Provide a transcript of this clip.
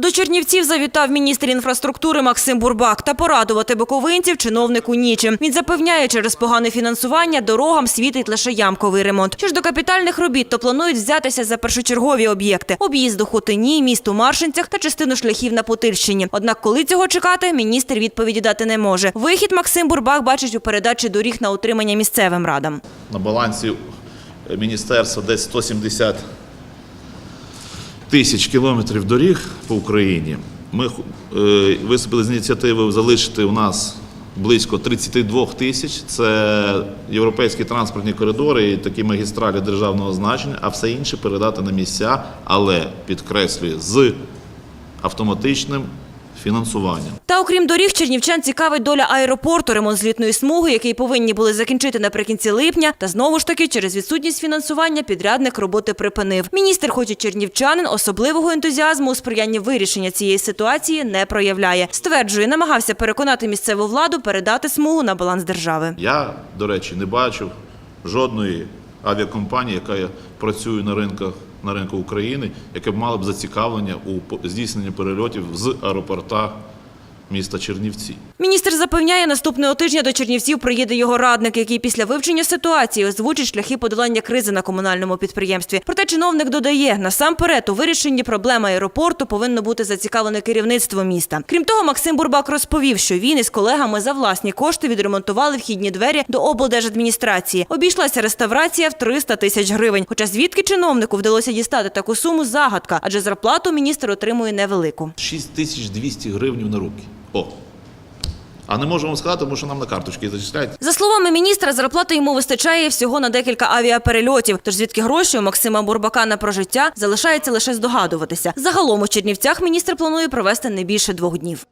До Чернівців завітав міністр інфраструктури Максим Бурбак та порадувати буковинців чиновнику нічим. Він запевняє, через погане фінансування дорогам світить лише ямковий ремонт. Що ж до капітальних робіт, то планують взятися за першочергові об'єкти: об'їзд у Хотині, міст у Маршинцях та частину шляхів на Потильщині. Однак, коли цього чекати, міністр відповіді дати не може. Вихід Максим Бурбак бачить у передачі доріг на утримання місцевим радам. На балансі міністерства десь 170 тисяч кілометрів доріг по Україні. Ми е, виступили з ініціативою залишити у нас близько 32 тисяч. Це європейські транспортні коридори і такі магістралі державного значення, а все інше передати на місця, але підкреслюю, з автоматичним фінансуванням. Та окрім доріг, чернівчан цікавить доля аеропорту, ремонт злітної смуги, який повинні були закінчити наприкінці липня. Та знову ж таки, через відсутність фінансування підрядник роботи припинив. Міністр, хоч і чернівчанин, особливого ентузіазму у сприянні вирішення цієї ситуації не проявляє. Стверджує, намагався переконати місцеву владу передати смугу на баланс держави. Я, до речі, не бачив жодної авіакомпанії, яка працює на ринках на ринку України, яке б мало б зацікавлення у здійсненні перельотів з аеропорта міста Чернівці. Міністр запевняє, наступного тижня до Чернівців приїде його радник, який після вивчення ситуації озвучить шляхи подолання кризи на комунальному підприємстві. Проте чиновник додає, насамперед у вирішенні проблеми аеропорту повинно бути зацікавлене керівництво міста. Крім того, Максим Бурбак розповів, що він із колегами за власні кошти відремонтували вхідні двері до облдержадміністрації. Обійшлася реставрація в 300 тисяч гривень. Хоча звідки чиновнику вдалося дістати таку суму загадка, адже зарплату міністр отримує невелику. 6200 гривень на руки. О! А не можемо сказати, тому що нам на карточки зачисляють. За словами міністра, зарплати йому вистачає всього на декілька авіаперельотів. Тож звідки гроші у Максима Бурбака на прожиття залишається лише здогадуватися. Загалом у Чернівцях міністр планує провести не більше двох днів.